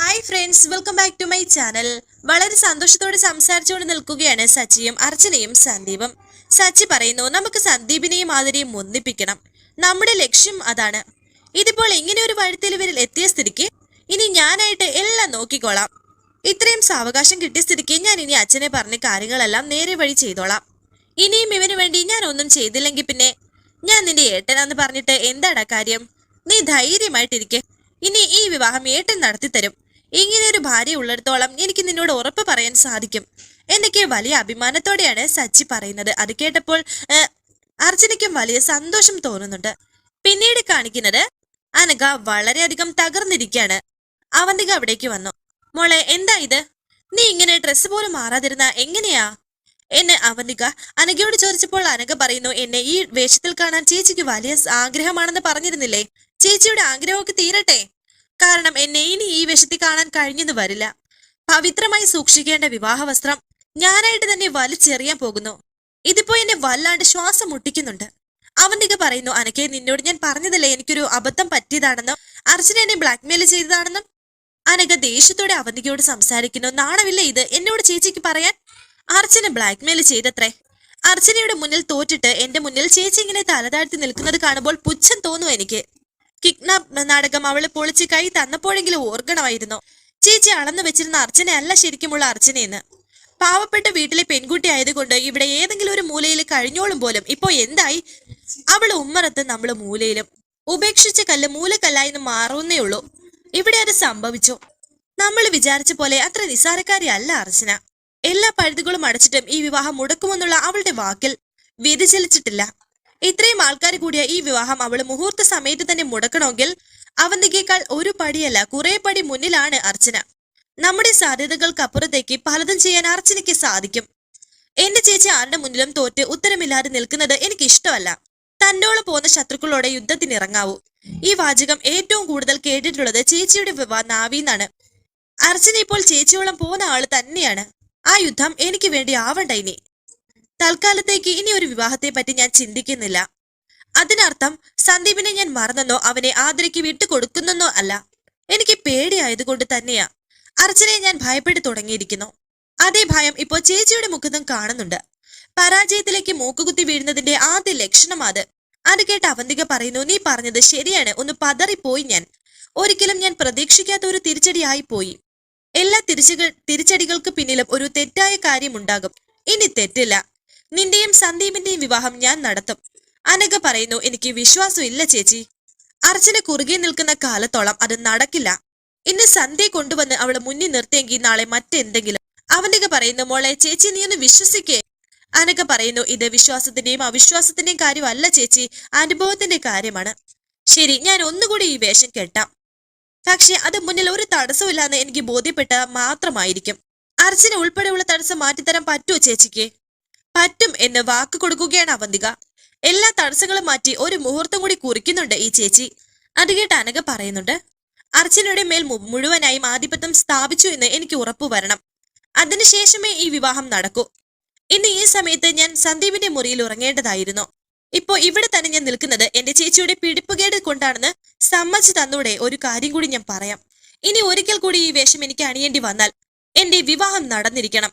Hi friends welcome back to my channel വളരെ സന്തോഷത്തോടെ സംസാരിച്ചുകൊണ്ട് നിൽക്കുകയാണ് സച്ചിയും അർച്ചനയും സന്ദീപും. സച്ചി പറയുന്നു നമുക്ക് സന്ദീപിനെയും ആദരെയും ഒന്നിപ്പിക്കണം. നമ്മുടെ ലക്ഷ്യം അതാണ്. ഇതിപ്പോൾ ഇങ്ങനെ ഒരു വഴിത്തിരിവിൽ എത്തിയ സ്ഥിതിക്ക് ഇനി ഞാനായിട്ട് എല്ലാം നോക്കിക്കോളാം. ഇത്രയും സാവകാശം കിട്ടിയ സ്ഥിതിക്ക് ഞാൻ ഇനി അച്ഛനെ പറഞ്ഞ കാര്യങ്ങളെല്ലാം നേരെ വഴി ചെയ്തോളാം. ഇനിയും ഇവന് വേണ്ടി ഞാൻ ഒന്നും ചെയ്തില്ലെങ്കിൽ പിന്നെ ഞാൻ നിന്റെ ഏട്ടനാന്ന് പറഞ്ഞിട്ട് എന്താടാ കാര്യം? നീ ധൈര്യമായിട്ടിരിക്കെ. ഇനി ഈ വിവാഹം ഏട്ടൻ നടത്തിത്തരും. ഇങ്ങനെ ഒരു ഭാര്യ ഉള്ളിടത്തോളം എനിക്ക് നിന്നോട് ഉറപ്പ് പറയാൻ സാധിക്കും. എന്നൊക്കെ വലിയ അഭിമാനത്തോടെയാണ് സച്ചി പറയുന്നത്. അത് കേട്ടപ്പോൾ അർജുനയ്ക്കും വലിയ സന്തോഷം തോന്നുന്നുണ്ട്. പിന്നീട് കാണിക്കുന്നത് അനഘ വളരെയധികം തകർന്നിരിക്കുകയാണ്. അവന്തിക അവിടേക്ക് വന്നു. മോളെ എന്താ ഇത്? നീ ഇങ്ങനെ ഡ്രസ്സ് പോലും മാറാതിരുന്ന എങ്ങനെയാ? എന്നെ അവന്തിക അനഘയോട് ചോദിച്ചപ്പോൾ അനഘ പറയുന്നു എന്നെ ഈ വേഷത്തിൽ കാണാൻ ചേച്ചിക്ക് വലിയ ആഗ്രഹമാണെന്ന് പറഞ്ഞിരുന്നില്ലേ? ചേച്ചിയുടെ ആഗ്രഹമൊക്കെ തീരട്ടെ? കാരണം എന്നെ ഇനി ഈ വേഷത്തിൽ കാണാൻ കഴിഞ്ഞെന്ന് വരില്ല. പവിത്രമായി സൂക്ഷിക്കേണ്ട വിവാഹ വസ്ത്രം ഞാനായിട്ട് തന്നെ വലിച്ചെറിയാൻ പോകുന്നു. ഇതിപ്പോ എന്നെ വല്ലാണ്ട് ശ്വാസം മുട്ടിക്കുന്നുണ്ട്. അവന്തിക പറയുന്നു അനക്കെ നിന്നോട് ഞാൻ പറഞ്ഞതല്ലേ എനിക്കൊരു അബദ്ധം പറ്റിയതാണെന്നും അർച്ചന എന്നെ ബ്ലാക്ക്മെയിൽ ചെയ്തതാണെന്നും? അനക ദേഷ്യത്തോടെ അവന്തികയോട് സംസാരിക്കുന്നു നാണമില്ല ഇത്? എന്നോട് ചേച്ചിക്ക് പറയാൻ? അർച്ചന ബ്ലാക്ക്മെയിൽ ചെയ്തത്രേ. അർച്ചനയുടെ മുന്നിൽ തോറ്റിട്ട് എന്റെ മുന്നിൽ ചേച്ചി ഇങ്ങനെ തലതാഴ്ത്തി നിൽക്കുന്നത് കാണുമ്പോൾ പുച്ഛം തോന്നുന്നു എനിക്ക്. കിഡ്നാപ്പ് നാടകം അവൾ പൊളിച്ച് കൈ തന്നപ്പോഴെങ്കിലും ഓർഗണമായിരുന്നു. ചേച്ചി അളന്നു വെച്ചിരുന്ന അർച്ചനയല്ല ശരിക്കുമുള്ള അർച്ചനയെന്ന്. പാവപ്പെട്ട വീട്ടിലെ പെൺകുട്ടി ആയതുകൊണ്ട് ഇവിടെ ഏതെങ്കിലും ഒരു മൂലയിൽ കഴിഞ്ഞോളും പോലും. ഇപ്പോ എന്തായി? അവൾ ഉമ്മറത്ത് നമ്മൾ മൂലയിലും. ഉപേക്ഷിച്ച കല്ല് മൂലക്കല്ലായി മാറുന്നേ ഉള്ളൂ. ഇവിടെ അത് സംഭവിച്ചു. നമ്മൾ വിചാരിച്ച പോലെ അത്ര നിസ്സാരക്കാരി അല്ല അർച്ചന. എല്ലാ പഴുതുകളും അടച്ചിട്ടും ഈ വിവാഹം മുടക്കുമെന്നുള്ള അവളുടെ വാക്കിൽ വ്യതിചലിച്ചിട്ടില്ല. ഇത്രയും ആൾക്കാർ കൂടിയ ഈ വിവാഹം അവൾ മുഹൂർത്ത സമയത്ത് തന്നെ മുടക്കണമെങ്കിൽ അവന്തികേക്കാൾ ഒരു പടിയല്ല കുറെ പടി മുന്നിലാണ് അർച്ചന. നമ്മുടെ സാധ്യതകൾക്കപ്പുറത്തേക്ക് പലതും ചെയ്യാൻ അർച്ചനയ്ക്ക് സാധിക്കും. എന്റെ ചേച്ചി ആരുടെ മുന്നിലും തോറ്റ് ഉത്തരമില്ലാതെ നിൽക്കുന്നത് എനിക്ക് ഇഷ്ടമല്ല. തന്നോളം പോകുന്ന ശത്രുക്കളോടെ യുദ്ധത്തിന് ഇറങ്ങാവൂ ഈ വാചകം ഏറ്റവും കൂടുതൽ കേട്ടിട്ടുള്ളത് ചേച്ചിയുടെ വിവാഹ നാവിന്നാണ്. അർച്ചന ഇപ്പോൾ ചേച്ചിയോളം പോകുന്ന ആൾ തന്നെയാണ്. ആ യുദ്ധം എനിക്ക് വേണ്ടി ആവണ്ട ഇനി? തൽക്കാലത്തേക്ക് ഇനി ഒരു വിവാഹത്തെ പറ്റി ഞാൻ ചിന്തിക്കുന്നില്ല. അതിനർത്ഥം സന്ദീപിനെ ഞാൻ മറന്നെന്നോ അവനെ ആദരയ്ക്ക് വിട്ടുകൊടുക്കുന്നെന്നോ അല്ല. എനിക്ക് പേടിയായതുകൊണ്ട് തന്നെയാ. അർച്ചനയെ ഞാൻ ഭയപ്പെട്ടു തുടങ്ങിയിരിക്കുന്നു. അതേ ഭയം ഇപ്പോൾ ചേച്ചിയുടെ മുഖത്തും കാണുന്നുണ്ട്. പരാജയത്തിലേക്ക് മൂക്കുകുത്തി വീഴുന്നതിന്റെ ആദ്യ ലക്ഷണം അത്. അത് കേട്ട് അവന്തിക പറയുന്നു നീ പറഞ്ഞത് ശരിയാണ്. ഒന്ന് പതറിപ്പോയി ഞാൻ. ഒരിക്കലും ഞാൻ പ്രതീക്ഷിക്കാത്ത ഒരു തിരിച്ചടിയായി പോയി എല്ലാ തിരിച്ചടികൾക്ക് പിന്നിലും ഒരു തെറ്റായ കാര്യമുണ്ടാകും ഇനി തെറ്റില്ല. നിന്റെയും സന്ദീപിന്റെയും വിവാഹം ഞാൻ നടത്തും. അനഘ പറയുന്നു എനിക്ക് വിശ്വാസമില്ല ചേച്ചി. അർച്ചന കുറുകെ നിൽക്കുന്ന കാലത്തോളം അത് നടക്കില്ല. ഇന്ന് സന്ധ്യ കൊണ്ടുവന്ന് അവളെ മുന്നിൽ നിർത്തിയെങ്കിൽ നാളെ മറ്റെന്തെങ്കിലും. അവനക പറയുന്നു മോളെ ചേച്ചി നീ ഒന്ന് വിശ്വസിക്കേ. അനക പറയുന്നു ഇത് വിശ്വാസത്തിന്റെയും അവിശ്വാസത്തിന്റെയും കാര്യമല്ല ചേച്ചി. അനുഭവത്തിന്റെ കാര്യമാണ്. ശരി ഞാൻ ഒന്നുകൂടി ഈ വേഷം കെട്ടാം. പക്ഷെ അത് മുന്നിൽ ഒരു തടസ്സമില്ലാന്ന് എനിക്ക് ബോധ്യപ്പെട്ട മാത്രമായിരിക്കും. അർച്ചന ഉൾപ്പെടെയുള്ള തടസ്സം മാറ്റിത്തരാൻ പറ്റുമോ ചേച്ചിക്ക്? പറ്റും എന്ന് വാക്ക് കൊടുക്കുകയാണ് അവന്തിക. എല്ലാ തടസ്സങ്ങളും മാറ്റി ഒരു മുഹൂർത്തം കൂടി കുറിക്കുന്നുണ്ട് ഈ ചേച്ചി. അത് കേട്ട് അനക പറയുന്നുണ്ട് അർച്ചനയുടെ മേൽ മുഴുവനായും ആധിപത്യം സ്ഥാപിച്ചു എന്ന് എനിക്ക് ഉറപ്പു വരണം. അതിനുശേഷമേ ഈ വിവാഹം നടക്കൂ. ഇന്ന് ഈ സമയത്ത് ഞാൻ സന്ദീപിന്റെ മുറിയിൽ ഉറങ്ങേണ്ടതായിരുന്നു. ഇപ്പോ ഇവിടെ തന്നെ ഞാൻ നിൽക്കുന്നത് എന്റെ ചേച്ചിയുടെ പിടിപ്പുകേട് കൊണ്ടാണെന്ന് സമ്മതിച്ചു തന്നൂടെ ഒരു കാര്യം കൂടി ഞാൻ പറയാം. ഇനി ഒരിക്കൽ കൂടി ഈ വേഷം എനിക്ക് അണിയേണ്ടി വന്നാൽ എന്റെ വിവാഹം നടന്നിരിക്കണം.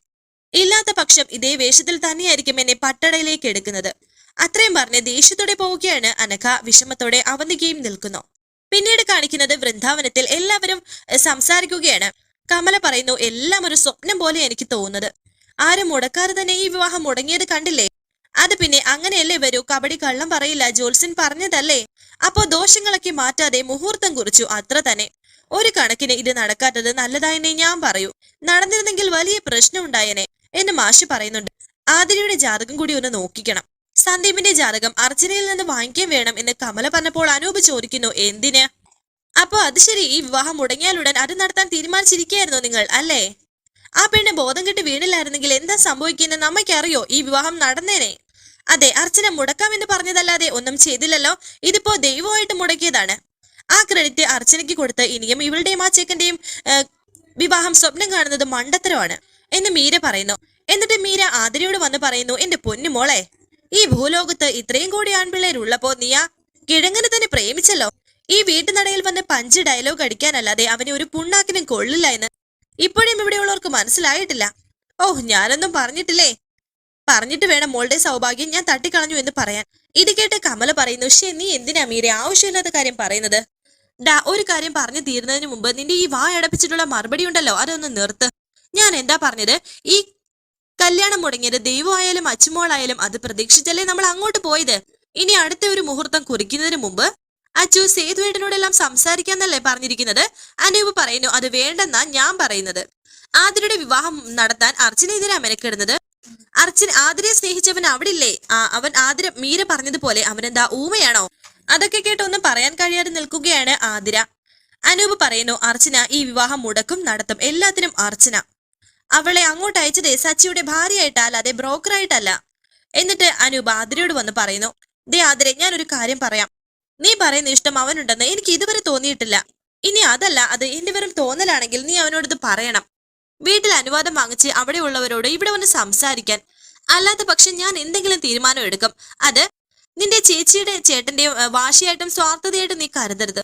ഇല്ലാത്ത പക്ഷം ഇതേ വേഷത്തിൽ തന്നെയായിരിക്കും എന്നെ പട്ടടയിലേക്ക് എടുക്കുന്നത്. അത്രയും പറഞ്ഞ് ദേഷ്യത്തോടെ പോവുകയാണ് അനഘ. വിഷമത്തോടെ അവന്തികയും നിൽക്കുന്നു. പിന്നീട് കാണിക്കുന്നത് വൃന്ദാവനത്തിൽ എല്ലാവരും സംസാരിക്കുകയാണ്. കമല പറയുന്നു എല്ലാം ഒരു സ്വപ്നം പോലെ എനിക്ക് തോന്നുന്നത്. ആരും മുടക്കാതെ തന്നെ ഈ വിവാഹം മുടങ്ങിയത് കണ്ടില്ലേ? അത് പിന്നെ അങ്ങനെയല്ലേ വരൂ? കബഡി കള്ളം പറയില്ല. ജോത്സ്യൻ പറഞ്ഞതല്ലേ? അപ്പോ ദോഷങ്ങളൊക്കെ മാറ്റാതെ മുഹൂർത്തം കുറിച്ചു. അത്ര തന്നെ. ഒരു കണക്കിന് ഇത് നടക്കാത്തത് നല്ലതായെന്നേ ഞാൻ പറയൂ. നടന്നിരുന്നെങ്കിൽ വലിയ പ്രശ്നം ഉണ്ടായേനെ. എന്ന് മാഷ് പറയുന്നുണ്ട്. ആതിരയുടെ ജാതകം കൂടി ഒന്ന് നോക്കിക്കണം. സന്ദീപിന്റെ ജാതകം അർച്ചനയിൽ നിന്ന് വാങ്ങിക്കാൻ വേണം എന്ന് കമല പറഞ്ഞപ്പോൾ അനൂപ് ചോദിക്കുന്നു എന്തിന്? അപ്പോ അത് ശരി ഈ വിവാഹം മുടങ്ങിയാലുടൻ അത് നടത്താൻ തീരുമാനിച്ചിരിക്കുകയായിരുന്നു നിങ്ങൾ അല്ലേ? ആ പെണ്ണ് ബോധം കെട്ട് വീണില്ലായിരുന്നെങ്കിൽ എന്താ സംഭവിക്കുന്നത് നമ്മയ്ക്കറിയോ ഈ വിവാഹം നടന്നേനെ? അതെ അർച്ചന മുടക്കാമെന്ന് പറഞ്ഞതല്ലാതെ ഒന്നും ചെയ്തില്ലല്ലോ ഇതിപ്പോ ദൈവമായിട്ട് മുടക്കിയതാണ്. ആ ക്രെഡിറ്റ് അർച്ചനയ്ക്ക് കൊടുത്ത് ഇനിയും ഇവളുടെയും ആ ചെക്കന്റെയും വിവാഹം സ്വപ്നം കാണുന്നത് മണ്ടത്തരമാണ്. എന്ന് മീര പറയുന്നു. എന്നിട്ട് മീര ആതിരയോട് വന്ന് പറയുന്നു എന്റെ പൊന്നു മോളെ ഈ ഭൂലോകത്ത് ഇത്രയും കൂടി ആൺപിള്ളേരുള്ളപ്പോ നീ ആ കിഴങ്ങനെ തന്നെ പ്രേമിച്ചല്ലോ? ഈ വീട്ടുനടയിൽ വന്ന് പഞ്ച് ഡയലോഗ് അടിക്കാനല്ലാതെ അവനെ ഒരു പുണ്ണാക്കിനും കൊള്ളില്ല എന്ന് ഇപ്പോഴും ഇവിടെയുള്ളവർക്ക് മനസ്സിലായിട്ടില്ല. ഓ ഞാനൊന്നും പറഞ്ഞിട്ടില്ലേ? പറഞ്ഞിട്ട് വേണം മോളുടെ സൗഭാഗ്യം ഞാൻ തട്ടിക്കളഞ്ഞു എന്ന് പറയാൻ. ഇത് കേട്ട് കമല പറയുന്നു ശേ നീ എന്തിനാ മീരെ ആവശ്യമില്ലാത്ത കാര്യം പറയുന്നത്? ഡാ ഒരു കാര്യം പറഞ്ഞു തീരുന്നതിന് മുമ്പ് നിന്റെ ഈ വാ അടപ്പിച്ചിട്ടുള്ള മറുപടി ഉണ്ടല്ലോ അതൊന്ന് നിർത്ത്. ഞാൻ എന്താ പറഞ്ഞത്? ഈ കല്യാണം മുടങ്ങിയത് ദൈവമായാലും അച്ചുമോളായാലും അത് പ്രതീക്ഷിച്ചല്ലേ നമ്മൾ അങ്ങോട്ട് പോയത്? ഇനി അടുത്ത ഒരു മുഹൂർത്തം കുറിക്കുന്നതിന് മുമ്പ് അച്ചു സേതുവേട്ടനോടെല്ലാം സംസാരിക്കാന്നല്ലേ പറഞ്ഞിരിക്കുന്നത്? അനൂപ് പറയുന്നു അത് വേണ്ടെന്നാ ഞാൻ പറയുന്നത്. ആതിരയുടെ വിവാഹം നടത്താൻ അർച്ചന ഇതിനാ മെനക്കെടുന്നത്? അർച്ചൻ ആതിരയെ സ്നേഹിച്ചവൻ അവിടില്ലേ? ആ അവൻ ആതിര മീര പറഞ്ഞതുപോലെ അവനെന്താ ഊമയാണോ? അതൊക്കെ കേട്ടൊന്നും പറയാൻ കഴിയാതെ നിൽക്കുകയാണ് ആതിര. അനൂപ് പറയുന്നു അർച്ചന ഈ വിവാഹം മുടക്കും നടത്തും. എല്ലാത്തിനും അർച്ചന. അവളെ അങ്ങോട്ട് അയച്ചത് സച്ചിയുടെ ഭാര്യയായിട്ടാ അല്ലാതെ ബ്രോക്കറായിട്ടല്ല. എന്നിട്ട് അനൂപ് ആതിരയോട് വന്ന് പറയുന്നു ദേ ആതിരെ ഞാൻ ഒരു കാര്യം പറയാം. നീ പറയുന്ന ഇഷ്ടം അവനുണ്ടെന്ന് എനിക്ക് ഇതുവരെ തോന്നിയിട്ടില്ല. ഇനി അതല്ല അത് എന്റെ വെറും തോന്നലാണെങ്കിൽ നീ അവനോട് ഇത് പറയണം. വീട്ടിൽ അനുവാദം വാങ്ങിച്ച് അവിടെ ഉള്ളവരോട് ഇവിടെ വന്ന് സംസാരിക്കാൻ. അല്ലാത്ത പക്ഷെ ഞാൻ എന്തെങ്കിലും തീരുമാനം എടുക്കും. അത് നിന്റെ ചേച്ചിയുടെ ചേട്ടന്റെയും വാശിയായിട്ടും സ്വാർത്ഥതയായിട്ടും നീ കരുതരുത്.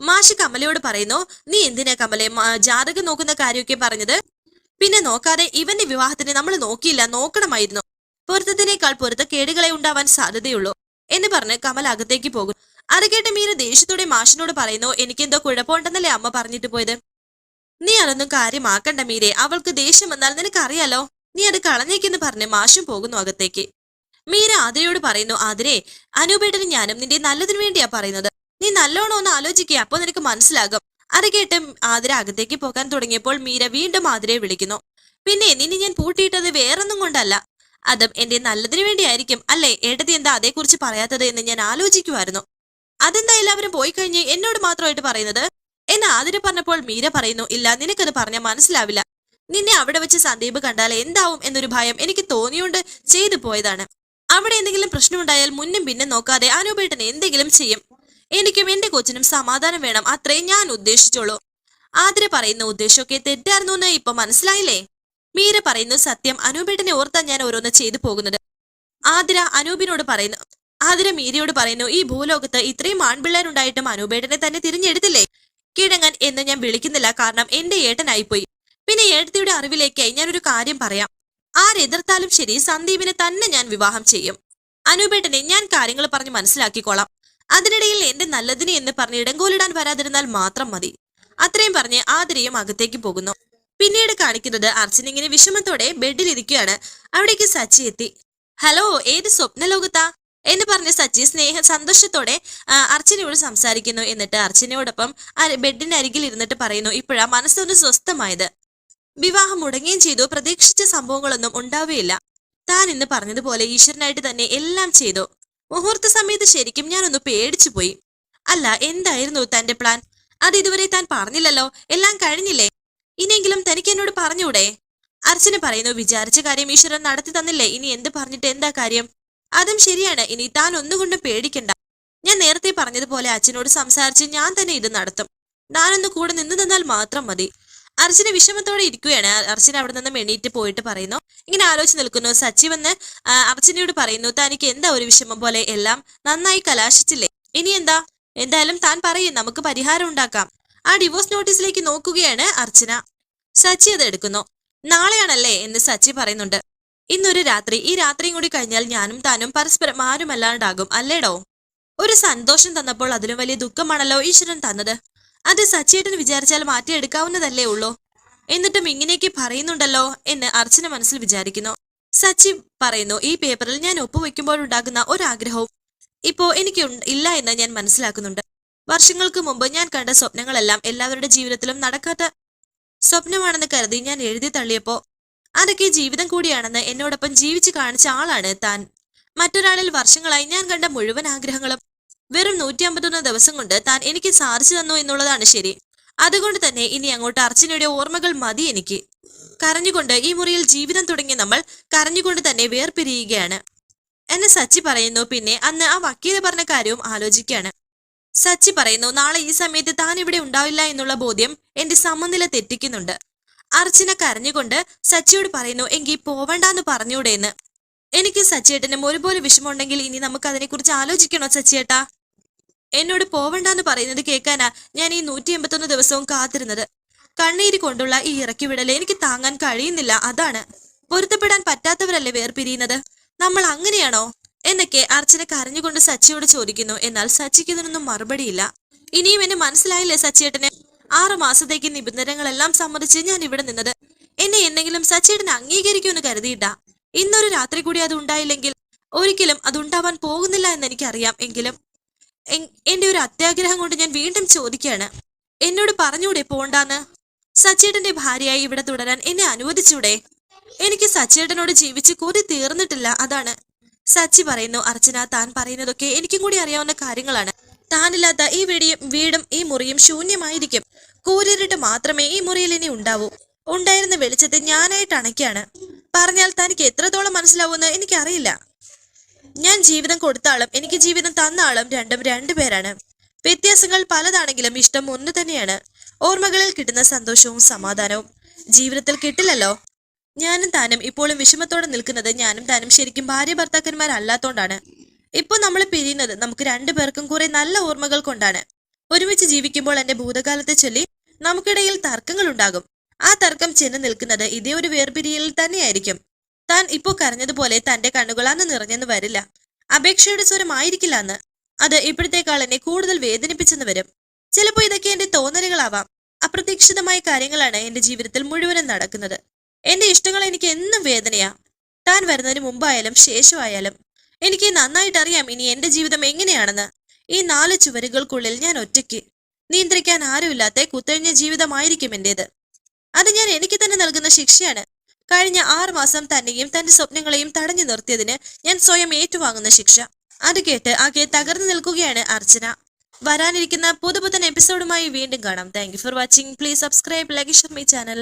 മാഷി കമലയോട് പറയുന്നു നീ എന്തിനാ കമലെ ജാതകം നോക്കുന്ന കാര്യമൊക്കെ പറഞ്ഞത്? പിന്നെ നോക്കാതെ ഇവന്റെ വിവാഹത്തിന് നമ്മൾ നോക്കിയില്ല നോക്കണമായിരുന്നു. പൊരുത്തത്തിനേക്കാൾ പൊരുത്തക്കേടുകളെ ഉണ്ടാവാൻ സാധ്യതയുള്ളൂ എന്ന് പറഞ്ഞ് കമൽ അകത്തേക്ക് പോകും അത് കേട്ട് മീര ദേഷ്യത്തോടെ മാഷിനോട് പറയുന്നു എനിക്കെന്തോ കുഴപ്പമുണ്ടെന്നല്ലേ അമ്മ പറഞ്ഞിട്ട് പോയത്? നീ അതൊന്നും കാര്യമാക്കണ്ട മീരെ അവൾക്ക് ദേഷ്യം വന്നാൽ നിനക്കറിയാലോ. നീ അത് കളഞ്ഞേക്കെന്ന് പറഞ്ഞ് മാഷും പോകുന്നു അകത്തേക്ക്. മീര ആതിരയോട് പറയുന്നു ആതിരെ അനൂപേട്ടനും ഞാനും നിന്റെ നല്ലതിനു വേണ്ടിയാ പറയുന്നത്. നീ നല്ലോണം ഒന്ന് ആലോചിക്കുക അപ്പൊ നിനക്ക് മനസ്സിലാകും. അത് കേട്ട് ആതിര അകത്തേക്ക് പോകാൻ തുടങ്ങിയപ്പോൾ മീര വീണ്ടും ആതിരയെ വിളിക്കുന്നു. പിന്നെ നിന്നെ ഞാൻ പൂട്ടിയിട്ടത് വേറൊന്നും കൊണ്ടല്ല. അതും എന്റെ നല്ലതിനു വേണ്ടിയായിരിക്കും. അല്ലേ? ഏട്ടത്തി എന്താ അതേക്കുറിച്ച് പറയാത്തത് എന്ന് ഞാൻ ആലോചിക്കുമായിരുന്നു അതെന്താ എല്ലാവരും പോയി കഴിഞ്ഞ് എന്നോട് മാത്രമായിട്ട് പറയുന്നത്? എന്ന് ആതിര പറഞ്ഞപ്പോൾ മീര പറയുന്നു ഇല്ല നിനക്കത് പറഞ്ഞാൽ മനസ്സിലാവില്ല. നിന്നെ അവിടെ വെച്ച് സന്ദീപ് കണ്ടാൽ എന്താവും എന്നൊരു ഭയം എനിക്ക് തോന്നിയോണ്ട് ചെയ്തു പോയതാണ്. അവിടെ എന്തെങ്കിലും പ്രശ്നമുണ്ടായാൽ മുന്നും പിന്നെ നോക്കാതെ അനൂപേട്ടൻ എന്തെങ്കിലും ചെയ്യും. എനിക്കും എന്റെ കൊച്ചിനും സമാധാനം വേണം അത്രേ ഞാൻ ഉദ്ദേശിച്ചോളൂ ആതിര പറയുന്ന ഉദ്ദേശമൊക്കെ തെറ്റായിരുന്നു എന്ന് ഇപ്പൊ മനസ്സിലായില്ലേ? മീര പറയുന്നു സത്യം അനൂപേട്ടനെ ഓർത്താൻ ഞാൻ ഓരോന്ന് ചെയ്തു പോകുന്നത്. ആതിര അനൂപിനോട് പറയുന്നു ആതിര മീരയോട് പറയുന്നു ഈ ഭൂലോകത്ത് ഇത്രയും ആൺപിള്ളേരുണ്ടായിട്ടും അനൂപേട്ടനെ തന്നെ തിരിഞ്ഞെടുത്തില്ലേ? കിഴങ്ങൻ എന്ന് ഞാൻ വിളിക്കുന്നില്ല കാരണം എന്റെ ഏട്ടനായിപ്പോയി. പിന്നെ ഏട്ടത്തിയുടെ അറിവിലേക്കായി ഒരു കാര്യം പറയാം. ആരെതിർത്താലും ശരി സന്ദീപിനെ തന്നെ ഞാൻ വിവാഹം ചെയ്യും. അനൂപേട്ടനെ ഞാൻ കാര്യങ്ങൾ പറഞ്ഞ് മനസ്സിലാക്കിക്കോളാം. അതിനിടയിൽ എന്റെ നല്ലതിന് എന്ന് പറഞ്ഞ് ഇടങ്കോലിടാൻ വരാതിരുന്നാൽ മാത്രം മതി. അത്രയും പറഞ്ഞ് ആതിരയും അകത്തേക്ക് പോകുന്നു. പിന്നീട് കാണിക്കുന്നത് അർച്ചനിങ്ങനെ വിഷമത്തോടെ ബെഡിൽ ബെഡിലിരിക്കുകയാണ്. അവിടേക്ക് സച്ചി എത്തി. ഹലോ ഏത് സ്വപ്ന ലോകത്താ? എന്ന് പറഞ്ഞ സച്ചി സ്നേഹ സന്തോഷത്തോടെ അർച്ചനയോട് സംസാരിക്കുന്നു എന്നിട്ട് അർച്ചനയോടൊപ്പം ബെഡിന്റെ ബെഡിനരികിൽ ഇരുന്നിട്ട് പറയുന്നു ഇപ്പോഴാ മനസ്സൊന്ന് സ്വസ്ഥമായത്. വിവാഹം മുടങ്ങുകയും ചെയ്തു പ്രതീക്ഷിച്ച സംഭവങ്ങളൊന്നും ഉണ്ടാവുകയില്ല. താൻ ഇന്ന് പറഞ്ഞതുപോലെ ഈശ്വരനായിട്ട് തന്നെ എല്ലാം ചെയ്തു. മുഹൂർത്ത സമയത്ത് ശരിക്കും ഞാനൊന്ന് പേടിച്ചു പോയി അല്ല എന്തായിരുന്നു തന്റെ പ്ലാൻ? അത് ഇതുവരെ താൻ പറഞ്ഞില്ലല്ലോ. എല്ലാം കഴിഞ്ഞില്ലേ? ഇനിയെങ്കിലും തനിക്ക് എന്നോട് പറഞ്ഞൂടെ? അർച്ചന പറയുന്നു വിചാരിച്ച കാര്യം ഈശ്വരൻ നടത്തി തന്നില്ലേ? ഇനി എന്ത് പറഞ്ഞിട്ട് എന്താ കാര്യം? അതും ശരിയാണ്. ഇനി താൻ ഒന്നുകൊണ്ടും പേടിക്കണ്ട. ഞാൻ നേരത്തെ പറഞ്ഞതുപോലെ അച്ഛനോട് സംസാരിച്ച് ഞാൻ തന്നെ ഇത് നടത്തും. ഞാനൊന്ന് കൂടെ നിന്നു തന്നാൽ മാത്രം മതി. അർച്ചന വിഷമത്തോടെ ഇരിക്കുകയാണ്. അർജുന അവിടെ നിന്ന് എണീറ്റ് പോയിട്ട് പറയുന്നു ഇങ്ങനെ ആലോചിച്ച് നിൽക്കുന്നു. സച്ചി വന്ന് അർജുനയോട് പറയുന്നു തനിക്ക് എന്താ ഒരു വിഷമം പോലെ? എല്ലാം നന്നായി കലാശിച്ചില്ലേ? ഇനി എന്താ? എന്തായാലും താൻ പറയും നമുക്ക് പരിഹാരം ഉണ്ടാക്കാം. ആ ഡിവോഴ്സ് നോട്ടീസിലേക്ക് നോക്കുകയാണ് അർച്ചന സച്ചി അത് എടുക്കുന്നു. നാളെയാണല്ലേ? എന്ന് സച്ചി പറയുന്നുണ്ട്. ഇന്നൊരു രാത്രി. ഈ രാത്രിയും കൂടി കഴിഞ്ഞാൽ ഞാനും താനും പരസ്പരം ആരുമല്ലാണ്ടാകും അല്ലേടോ? ഒരു സന്തോഷം തന്നപ്പോൾ അതിലും വലിയ ദുഃഖമാണല്ലോ ഈശ്വരൻ തന്നത്. അത് സച്ചേട്ടൻ വിചാരിച്ചാൽ മാറ്റിയെടുക്കാവുന്നതല്ലേ ഉള്ളൂ. എന്നിട്ടും ഇങ്ങനെയൊക്കെ പറയുന്നുണ്ടല്ലോ എന്ന് അർച്ചന മനസ്സിൽ വിചാരിക്കുന്നു. സച്ചി പറയുന്നു ഈ പേപ്പറിൽ ഞാൻ ഒപ്പുവെക്കുമ്പോഴുണ്ടാകുന്ന ഒരാഗ്രഹവും ഇപ്പോ എനിക്ക് ഇല്ല എന്ന് ഞാൻ മനസ്സിലാക്കുന്നുണ്ട്. വർഷങ്ങൾക്ക് മുമ്പ് ഞാൻ കണ്ട സ്വപ്നങ്ങളെല്ലാം എല്ലാവരുടെ ജീവിതത്തിലും നടക്കാത്ത സ്വപ്നമാണെന്ന് കരുതി ഞാൻ എഴുതി തള്ളിയപ്പോ അതൊക്കെ ജീവിതം കൂടിയാണെന്ന് എന്നോടൊപ്പം ജീവിച്ചു കാണിച്ച ആളാണ് താൻ. മറ്റൊരാളിൽ വർഷങ്ങളായി ഞാൻ കണ്ട മുഴുവൻ ആഗ്രഹങ്ങളും വെറും നൂറ്റി അമ്പത്തൊന്ന് ദിവസം കൊണ്ട് താൻ എനിക്ക് സാധിച്ചു തന്നു എന്നുള്ളതാണ് ശരി. അതുകൊണ്ട് തന്നെ ഇനി അങ്ങോട്ട് അർച്ചനയുടെ ഓർമ്മകൾ മതി എനിക്ക്. കരഞ്ഞുകൊണ്ട് ഈ മുറിയിൽ ജീവിതം തുടങ്ങി നമ്മൾ കരഞ്ഞുകൊണ്ട് തന്നെ വേർപിരിയുകയാണ്. എന്നെ സച്ചി പറയുന്നു. പിന്നെ അന്ന് ആ വക്കീൽ പറഞ്ഞ കാര്യവും ആലോചിക്കുകയാണ്. സച്ചി പറയുന്നു നാളെ ഈ സമയത്ത് താൻ ഇവിടെ ഉണ്ടാവില്ല എന്നുള്ള ബോധ്യം എന്റെ സമനില തെറ്റിക്കുന്നുണ്ട്. അർച്ചന കരഞ്ഞുകൊണ്ട് സച്ചിയോട് പറയുന്നു എങ്കിൽ പോവണ്ടെന്ന് പറഞ്ഞൂടെ എന്ന് എനിക്ക് സച്ചിയേട്ടനും ഒരുപോലെ വിഷമമുണ്ടെങ്കിൽ ഇനി നമുക്ക് അതിനെക്കുറിച്ച് ആലോചിക്കണോ സച്ചിയേട്ടാ എന്നോട് പോവണ്ടെന്ന് പറയുന്നത് കേൾക്കാനാ ഞാൻ ഈ നൂറ്റി എൺപത്തൊന്ന് ദിവസവും കാത്തിരുന്നത്. കണ്ണീര് കൊണ്ടുള്ള ഈ ഇറക്കി വിടൽ എനിക്ക് താങ്ങാൻ കഴിയുന്നില്ല അതാണ്. പൊരുത്തപ്പെടാൻ പറ്റാത്തവരല്ലേ വേർപിരിയുന്നത്? നമ്മൾ അങ്ങനെയാണോ? എന്നൊക്കെ അർച്ചന കരഞ്ഞുകൊണ്ട് സച്ചിയോട് ചോദിക്കുന്നു. എന്നാൽ സച്ചിക്ക് ഇതിനൊന്നും മറുപടിയില്ല. ഇനിയും എന്നെ മനസ്സിലായില്ലേ സച്ചിയേട്ടന്? ആറു മാസത്തേക്ക് നിബന്ധനകളെല്ലാം സമ്മതിച്ച് ഞാൻ ഇവിടെ നിന്നത്. എന്നെ എന്തെങ്കിലും സച്ചിയേട്ടൻ അംഗീകരിക്കുമെന്ന് കരുതിയിട്ട. ഇന്നൊരു രാത്രി കൂടി അത് ഉണ്ടായില്ലെങ്കിൽ ഒരിക്കലും അതുണ്ടാവാൻ പോകുന്നില്ല എന്ന് എനിക്കറിയാം. എങ്കിലും എന്റെ ഒരു അത്യാഗ്രഹം കൊണ്ട് ഞാൻ വീണ്ടും ചോദിക്കുകയാണ്. എന്നോട് പറഞ്ഞൂടെ പോണ്ടാന്ന്? സച്ചേട്ടന്റെ ഭാര്യയായി ഇവിടെ തുടരാൻ എന്നെ അനുവദിച്ചൂടെ? എനിക്ക് സച്ചേട്ടനോട് ജീവിച്ച് കൊതി തീർന്നിട്ടില്ല അതാണ്. സച്ചി പറയുന്നു അർച്ചന താൻ പറയുന്നതൊക്കെ എനിക്കും കൂടി അറിയാവുന്ന കാര്യങ്ങളാണ്. താനില്ലാത്ത ഈ വീടിയും വീടും ഈ മുറിയും ശൂന്യമായിരിക്കും. കൂരിരുട്ട് മാത്രമേ ഈ മുറിയിൽ ഇനി ഉണ്ടാവൂ. ഉണ്ടായിരുന്ന വെളിച്ചത്തെ ഞാനായിട്ട് അണയ്ക്കാണ് പറഞ്ഞാൽ തനിക്ക് എത്രത്തോളം മനസ്സിലാവുമെന്ന് എനിക്കറിയില്ല. ഞാൻ ജീവിതം കൊടുത്ത ആളും എനിക്ക് ജീവിതം തന്ന ആളും രണ്ടും രണ്ടുപേരാണ് വ്യത്യാസങ്ങൾ പലതാണെങ്കിലും ഇഷ്ടം ഒന്ന് തന്നെയാണ്. ഓർമ്മകളിൽ കിട്ടുന്ന സന്തോഷവും സമാധാനവും. ജീവിതത്തിൽ കിട്ടില്ലല്ലോ? ഞാനും താനും ഇപ്പോഴും വിഷമത്തോടെ നിൽക്കുന്നത് ഞാനും താനും ശരിക്കും ഭാര്യ ഭർത്താക്കന്മാരല്ലാത്തോണ്ടാണ്. ഇപ്പൊ നമ്മൾ പിരിയുന്നത് നമുക്ക് രണ്ടു പേർക്കും കുറെ നല്ല ഓർമ്മകൾ കൊണ്ടാണ്. ഒരുമിച്ച് ജീവിക്കുമ്പോൾ എന്റെ ഭൂതകാലത്തെ ചൊല്ലി നമുക്കിടയിൽ തർക്കങ്ങൾ ഉണ്ടാകും. ആ തർക്കം ചെന്ന് നിൽക്കുന്നത് ഇതേ ഒരു വേർപിരിയലിൽ തന്നെയായിരിക്കും. താൻ ഇപ്പോൾ കരഞ്ഞതുപോലെ തന്റെ കണ്ണുകൾ അന്ന് നിറഞ്ഞെന്ന് വരില്ല. അപേക്ഷയുടെ സ്വരമായിരിക്കില്ല അന്ന്. അത് ഇപ്പോഴത്തേക്കാൾ എന്നെ കൂടുതൽ വേദനിപ്പിച്ചെന്ന് വരും. ചിലപ്പോൾ ഇതൊക്കെ എന്റെ തോന്നലുകളാവാം. അപ്രതീക്ഷിതമായ കാര്യങ്ങളാണ് എന്റെ ജീവിതത്തിൽ മുഴുവനും നടക്കുന്നത്. എന്റെ ഇഷ്ടങ്ങൾ എനിക്ക് എന്നും വേദനയാ. താൻ വരുന്നതിന് മുമ്പായാലും ശേഷമായാലും എനിക്ക് നന്നായിട്ട് അറിയാം ഇനി എന്റെ ജീവിതം എങ്ങനെയാണെന്ന്. ഈ നാല് ചുവരുകൾക്കുള്ളിൽ ഞാൻ ഒറ്റയ്ക്ക്. നിയന്ത്രിക്കാൻ ആരുമില്ലാത്ത കുത്തഴിഞ്ഞ ജീവിതമായിരിക്കും എന്റേത് അത് ഞാൻ എനിക്ക് തന്നെ നൽകുന്ന ശിക്ഷയാണ്. കഴിഞ്ഞ ആറു മാസം തന്നെയും തന്റെ സ്വപ്നങ്ങളെയും തടഞ്ഞു നിർത്തിയതിന് ഞാൻ സ്വയം ഏറ്റുവാങ്ങുന്ന ശിക്ഷ. അത് കേട്ട് ആകെ തകർന്നു നിൽക്കുകയാണ് അർച്ചന. വരാനിരിക്കുന്ന പുതുപുത്തൻ എപ്പിസോഡുമായി വീണ്ടും കാണാം. Thank for watching please subscribe like my channel